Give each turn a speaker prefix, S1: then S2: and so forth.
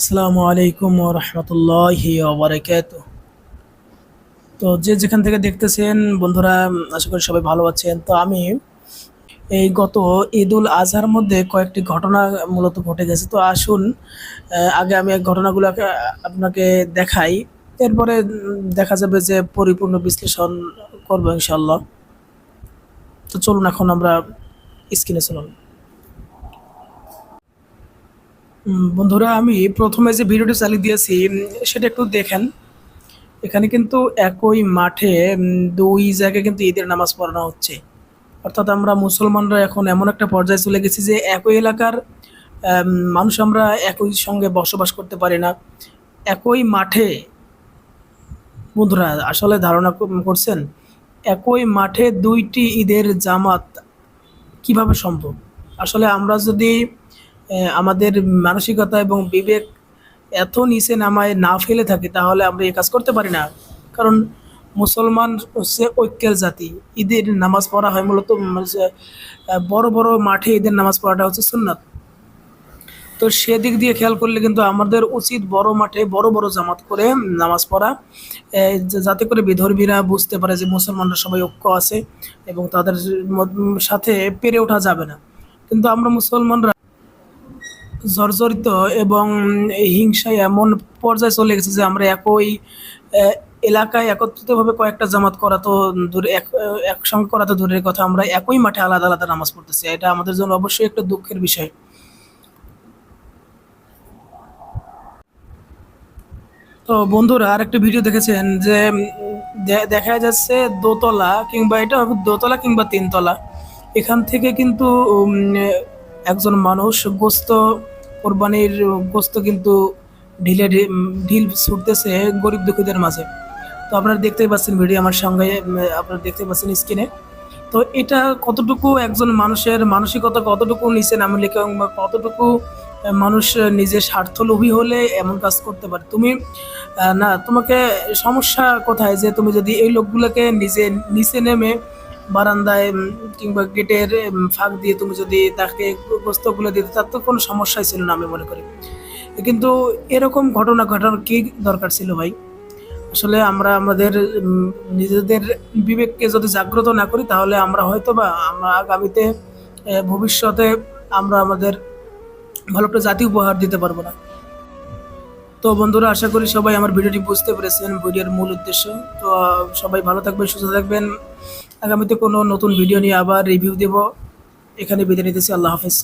S1: আসসালামু আলাইকুম রহমতুল্লাহি ওবরাকাত তো যে যেখান থেকে দেখতেছেন, বন্ধুরা, আশা করি সবাই ভালো আছেন। তো আমি এই গত ঈদুল আজহার মধ্যে কয়েকটি ঘটনা মূলত ঘটে গেছে। তো আসুন আগে আমি ঘটনাগুলোকে আপনাকে দেখাই। এরপরে দেখা যাবে যে পরিপূর্ণ বিশ্লেষণ করব ইনশাল্লাহ তো চলুন, এখন আমরা স্ক্রিনে চলুন। বন্ধুরা, আমি প্রথমে যে ভিডিওটি চালিয়ে দিয়েছি সেটা একটু দেখেন। এখানে কিন্তু একই মাঠে দুই জায়গায় কিন্তু ঈদের নামাজ পড়ানো হচ্ছে। অর্থাৎ আমরা মুসলমানরা এখন এমন একটা পর্যায়ে চলে গেছি যে একই এলাকার মানুষ আমরা একই সঙ্গে বসবাস করতে পারি না। একই মাঠে, বন্ধুরা, আসলে ধারণা করছেন, একই মাঠে দুইটি ঈদের জামাত কীভাবে সম্ভব? আসলে আমরা যদি আমাদের মানসিকতা এবং বিবেক এত নিচে নামায় না ফেলে থাকে, তাহলে আমরা এই কাজ করতে পারি না। কারণ মুসলমান হচ্ছে ঐক্যের জাতি। ঈদের নামাজ পড়া হয় মূলত বড় বড় মাঠে ঈদের নামাজ পড়াটা হচ্ছে সুন্নাত। তো সেদিক দিয়ে খেয়াল করলে কিন্তু আমাদের উচিত বড় মাঠে বড় বড় জামাত করে নামাজ পড়া যাতে করে বিধর্মীরা বুঝতে পারে যে মুসলমানরা সবাই ঐক্য আছে এবং তাদের সাথে পেরে ওঠা যাবে না। কিন্তু আমরা মুসলমানরা জর্জরিত এবং হিংসায় এমন পর্যায়ে চলে গেছে যে আমরা একই এলাকায় একত্রিতভাবে কয়েকটা জামাত করা তো দূরে একসঙ্গে করা তো দূরের কথা। আমরা একই মাঠে আলাদা আলাদা নামাজ পড়তেছি। এটা আমাদের জন্য অবশ্যই একটা দুঃখের বিষয়। তো বন্ধুরা, আরেকটা ভিডিও দেখেছেন যে দেখা যাচ্ছে দোতলা কিংবা এটা দোতলা কিংবা তিনতলা। এখান থেকে কিন্তু একজন মানুষ গোস্ত কোরবানির গোস্ত কিন্তু ঢিলে ঢিল ছুটতেছে গরিব দুঃখীদের মাঝে। তো আপনারা দেখতেই পাচ্ছেন ভিডিও আমার সঙ্গে আপনারা দেখতে পাচ্ছেন স্ক্রিনে। তো এটা কতটুকু একজন মানুষের মানসিকতা কতটুকু নিচে নামলে কিংবা কতটুকু মানুষ নিজের স্বার্থলোভী হলে এমন কাজ করতে পারে? তুমি না, তোমাকে সমস্যা কোথায় যে তুমি যদি এই লোকগুলোকে নিজে, নিচে নেমে বারান্দায় কিংবা গেটের ফাঁক দিয়ে তুমি যদি তাকে গোস্তগুলো দিতে তার তো কোনো সমস্যাই ছিল না আমি মনে করি। কিন্তু এরকম ঘটনা ঘটানোর কি দরকার ছিল ভাই? আসলে আমরা আমাদের নিজেদের বিবেককে যদি জাগ্রত না করি, তাহলে আমরা হয়তো বা আমরা আগামীতে ভবিষ্যতে আমরা আমাদের ভালো একটা জাতি উপহার দিতে পারব না। তো বন্ধুরা, আশা করি সবাই আমার ভিডিওটি বুঝতে পেরেছেন ভিডিওর মূল উদ্দেশ্য। তো সবাই ভালো থাকবেন, সুস্থ থাকবেন। আগামীতে কোনো নতুন ভিডিও নিয়ে আবার রিভিউ দেব। এখানে বিদায় নিতেছি, আল্লাহ হাফেজ।